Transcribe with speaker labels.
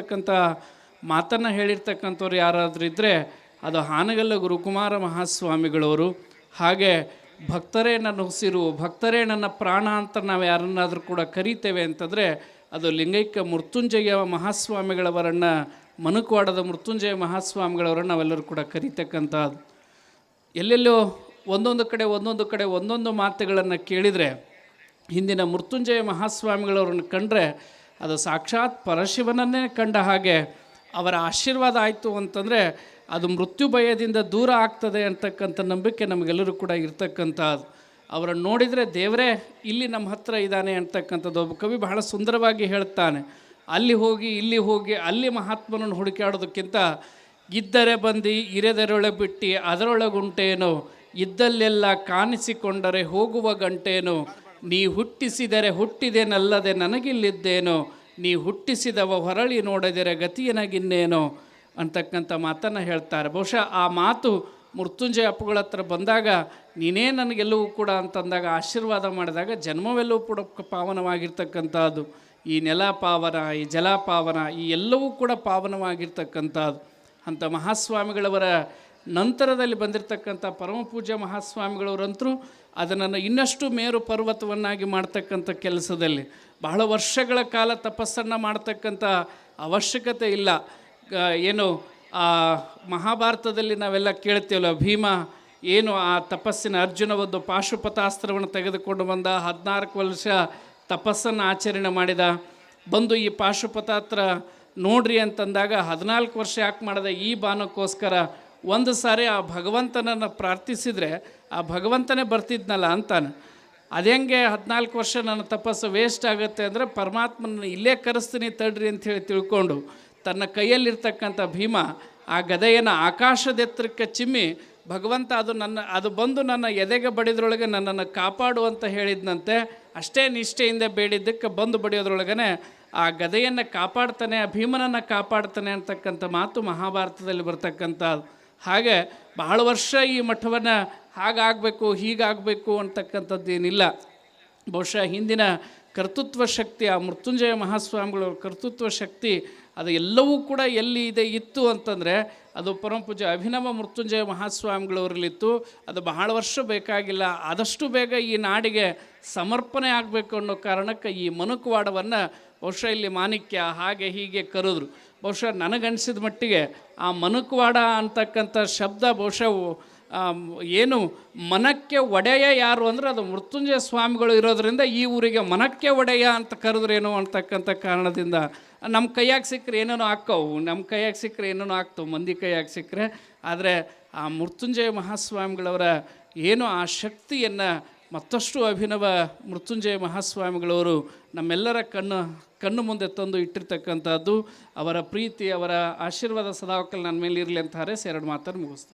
Speaker 1: ಅಂತಕ್ಕಂಥ ಮಾತನ್ನು ಹೇಳಿರ್ತಕ್ಕಂಥವ್ರು ಯಾರಾದರೂ ಇದ್ದರೆ ಅದು ಹಾನಗಲ್ಲ ಗುರುಕುಮಾರ ಮಹಾಸ್ವಾಮಿಗಳವರು. ಹಾಗೆ ಭಕ್ತರೇ ನನ್ನ ಉಸಿರು, ಭಕ್ತರೇ ನನ್ನ ಪ್ರಾಣ ಅಂತ ನಾವು ಯಾರನ್ನಾದರೂ ಕೂಡ ಕರೀತೇವೆ ಅಂತಂದರೆ ಅದು ಲಿಂಗೈಕ್ಯ ಮೃತ್ಯುಂಜಯ ಮಹಾಸ್ವಾಮಿಗಳವರನ್ನು, ಮನುಕವಾಡದ ಮೃತ್ಯುಂಜಯ ಮಹಾಸ್ವಾಮಿಗಳವರನ್ನು ನಾವೆಲ್ಲರೂ ಕೂಡ ಕರೀತಕ್ಕಂಥದ್ದು. ಎಲ್ಲೆಲ್ಲೋ ಒಂದೊಂದು ಕಡೆ ಒಂದೊಂದು ಕಡೆ ಒಂದೊಂದು ಮಾತುಗಳನ್ನು ಕೇಳಿದರೆ, ಹಿಂದಿನ ಮೃತ್ಯುಂಜಯ ಮಹಾಸ್ವಾಮಿಗಳವ್ರನ್ನ ಕಂಡ್ರೆ ಅದು ಸಾಕ್ಷಾತ್ ಪರಶಿವನನ್ನೇ ಕಂಡ ಹಾಗೆ ಅವರ ಆಶೀರ್ವಾದ ಆಯಿತು ಅಂತಂದರೆ ಅದು ಮೃತ್ಯು ಭಯದಿಂದ ದೂರ ಆಗ್ತದೆ ಅಂತಕ್ಕಂಥ ನಂಬಿಕೆ ನಮಗೆಲ್ಲರೂ ಕೂಡ ಇರ್ತಕ್ಕಂಥದ್ದು. ಅವರನ್ನು ನೋಡಿದರೆ ದೇವರೇ, ಇಲ್ಲಿ ನಮ್ಮ ಹತ್ರ ಇದ್ದಾನೆ ಅಂತಕ್ಕಂಥದ್ದು ಒಬ್ಬ ಕವಿ ಬಹಳ ಸುಂದರವಾಗಿ ಹೇಳ್ತಾನೆ. ಅಲ್ಲಿ ಹೋಗಿ, ಇಲ್ಲಿ ಹೋಗಿ, ಅಲ್ಲಿ ಮಹಾತ್ಮನನ್ನು ಹುಡುಕಾಡೋದಕ್ಕಿಂತ ಇದ್ದರೆ ಬಂದು ಇರೆದರೊಳಗೆ ಬಿಟ್ಟು ಅದರೊಳಗುಂಟೇನೋ, ಇದ್ದಲ್ಲೆಲ್ಲ ಕಾಣಿಸಿಕೊಂಡರೆ ಹೋಗುವ ಗಂಟೇನೋ ನೀ ಹುಟ್ಟಿಸಿದರೆ ಹುಟ್ಟಿದೆನಲ್ಲದೆ ನನಗಿಲ್ಲಿದ್ದೇನೋ, ನೀ ಹುಟ್ಟಿಸಿದವ ಹೊರಳಿ ನೋಡಿದರೆ ಗತಿಯನಗಿನ್ನೇನೋ ಅಂತಕ್ಕಂಥ ಮಾತನ್ನು ಹೇಳ್ತಾರೆ. ಬಹುಶಃ ಆ ಮಾತು ಮೃತ್ಯುಂಜಯ ಅಪ್ಪುಗಳ ಹತ್ರ ಬಂದಾಗ ನೀನೇ ನನಗೆಲ್ಲವೂ ಕೂಡ ಅಂತಂದಾಗ ಆಶೀರ್ವಾದ ಮಾಡಿದಾಗ ಜನ್ಮವೆಲ್ಲವೂ ಕೂಡ ಪಾವನವಾಗಿರ್ತಕ್ಕಂಥದ್ದು. ಈ ನೆಲ ಪಾವನ, ಈ ಜಲ ಪಾವನ, ಈ ಎಲ್ಲವೂ ಕೂಡ ಪಾವನವಾಗಿರ್ತಕ್ಕಂಥದ್ದು. ಅಂಥ ಮಹಾಸ್ವಾಮಿಗಳವರ ನಂತರದಲ್ಲಿ ಬಂದಿರತಕ್ಕಂಥ ಪರಮಪೂಜ್ಯ ಮಹಾಸ್ವಾಮಿಗಳವರಂತರೂ ಅದನ್ನು ಇನ್ನಷ್ಟು ಮೇರು ಪರ್ವತವನ್ನಾಗಿ ಮಾಡ್ತಕ್ಕಂಥ ಕೆಲಸದಲ್ಲಿ. ಬಹಳ ವರ್ಷಗಳ ಕಾಲ ತಪಸ್ಸನ್ನು ಮಾಡ್ತಕ್ಕಂಥ ಅವಶ್ಯಕತೆ ಇಲ್ಲ. ಏನು ಮಹಾಭಾರತದಲ್ಲಿ ನಾವೆಲ್ಲ ಕೇಳ್ತೀವಲ್ಲ, ಭೀಮ ಏನು ಆ ತಪಸ್ಸಿನ ಅರ್ಜುನ ಒಂದು ಪಾಶುಪತಾಸ್ತ್ರವನ್ನು ತೆಗೆದುಕೊಂಡು ಬಂದ, ಹದಿನಾಲ್ಕು ವರ್ಷ ತಪಸ್ಸನ್ನು ಆಚರಣೆ ಮಾಡಿದ, ಬಂದು ಈ ಪಾಶುಪತಾತ್ರ ನೋಡ್ರಿ ಅಂತಂದಾಗ ಹದಿನಾಲ್ಕು ವರ್ಷ ಯಾಕೆ ಮಾಡಿದೆ ಈ ಬಾನಕ್ಕೋಸ್ಕರ ಒಂದು ಸಾರಿ ಆ ಭಗವಂತನನ್ನು ಪ್ರಾರ್ಥಿಸಿದರೆ ಆ ಭಗವಂತನೇ ಬರ್ತಿದ್ನಲ್ಲ ಅಂತಾನೆ. ಅದೆಂಗೆ ಹದಿನಾಲ್ಕು ವರ್ಷ ನನ್ನ ತಪಸ್ಸು ವೇಸ್ಟ್ ಆಗುತ್ತೆ ಅಂದರೆ ಪರಮಾತ್ಮನ ಇಲ್ಲೇ ಕರೆಸ್ತೀನಿ ತಡ್ರಿ ಅಂಥೇಳಿ ತಿಳ್ಕೊಂಡು ತನ್ನ ಕೈಯಲ್ಲಿರ್ತಕ್ಕಂಥ ಭೀಮ ಆ ಗದೆಯನ್ನು ಆಕಾಶದೆತ್ತರಕ್ಕೆ ಚಿಮ್ಮಿ ಭಗವಂತ ಅದು ನನ್ನ, ಅದು ಬಂದು ನನ್ನ ಎದೆಗೆ ಬಡಿದ್ರೊಳಗೆ ನನ್ನನ್ನು ಕಾಪಾಡು ಅಂತ ಹೇಳಿದ್ನಂತೆ. ಅಷ್ಟೇ ನಿಷ್ಠೆಯಿಂದ ಬೇಡಿದ್ದಕ್ಕೆ ಬಂದು ಬಡಿಯೋದ್ರೊಳಗನೆ ಆ ಗದೆಯನ್ನು ಕಾಪಾಡ್ತಾನೆ, ಆ ಭೀಮನನ್ನು ಕಾಪಾಡ್ತಾನೆ ಅಂತಕ್ಕಂಥ ಮಾತು ಮಹಾಭಾರತದಲ್ಲಿ ಬರ್ತಕ್ಕಂಥದ್ದು. ಹಾಗೆ ಬಹಳ ವರ್ಷ ಈ ಮಠವನ್ನು ಹಾಗಾಗಬೇಕು ಹೀಗಾಗಬೇಕು ಅಂತಕ್ಕಂಥದ್ದೇನಿಲ್ಲ. ಬಹುಶಃ ಹಿಂದಿನ ಕರ್ತೃತ್ವ ಶಕ್ತಿ, ಆ ಮೃತ್ಯುಂಜಯ ಮಹಾಸ್ವಾಮಿಗಳ ಕರ್ತೃತ್ವ ಶಕ್ತಿ, ಅದು ಎಲ್ಲವೂ ಕೂಡ ಎಲ್ಲಿ ಇದೆ, ಇತ್ತು ಅಂತಂದರೆ ಅದು ಪರಮಪೂಜ್ಯ ಅಭಿನವ ಮೃತ್ಯುಂಜಯ ಮಹಾಸ್ವಾಮಿಗಳವರಲ್ಲಿತ್ತು. ಅದು ಬಹಳ ವರ್ಷ ಬೇಕಾಗಿಲ್ಲ, ಆದಷ್ಟು ಬೇಗ ಈ ನಾಡಿಗೆ ಸಮರ್ಪಣೆ ಆಗಬೇಕು ಅನ್ನೋ ಕಾರಣಕ್ಕೆ ಈ ಮನುಕವಾಡವನ್ನು ಬಹುಶಃ ಇಲ್ಲಿ ಮಾಣಿಕ್ಯ ಹಾಗೆ ಹೀಗೆ ಕರೆದ್ರು. ಬಹುಶಃ ನನಗನ್ಸಿದ ಮಟ್ಟಿಗೆ ಆ ಮನುಕವಾಡ ಅಂತಕ್ಕಂಥ ಶಬ್ದ ಬಹುಶಃ ಏನು ಮನಕ್ಕೆ ಒಡೆಯ ಯಾರು ಅಂದ್ರೆ ಅದು ಮೃತ್ಯುಂಜಯ ಸ್ವಾಮಿಗಳು ಇರೋದರಿಂದ ಈ ಊರಿಗೆ ಮನಕ್ಕೆ ಒಡೆಯ ಅಂತ ಕರೆದ್ರೇನು ಅಂತಕ್ಕಂಥ ಕಾರಣದಿಂದ ನಮ್ಮ ಕೈಯಾಗೆ ಸಿಕ್ಕರೆ ಏನೇನೋ ಹಾಕ್ಕವು ನಮ್ಮ ಕೈಯಾಗಿ ಸಿಕ್ಕರೆ ಏನೇನೋ ಹಾಕ್ತವು ಮಂದಿ ಕೈಯಾಗಿ ಸಿಕ್ಕರೆ, ಆದರೆ ಆ ಮೃತ್ಯುಂಜಯ ಮಹಾಸ್ವಾಮಿಗಳವರ ಏನು ಆ ಶಕ್ತಿಯನ್ನು ಮತ್ತಷ್ಟು ಅಭಿನವ ಮೃತ್ಯುಂಜಯ ಮಹಾಸ್ವಾಮಿಗಳವರು ನಮ್ಮೆಲ್ಲರ ಕಣ್ಣು ಕಣ್ಣು ಮುಂದೆ ತಂದು ಇಟ್ಟಿರ್ತಕ್ಕಂಥದ್ದು, ಅವರ ಪ್ರೀತಿ, ಅವರ ಆಶೀರ್ವಾದ ಸದಾವಕಲ್ ನನ್ನ ಮೇಲೆ ಇರಲಿ ಅಂತ ಎರಡು ಮಾತನ್ನು ಮುಗಿಸ್ತಾರೆ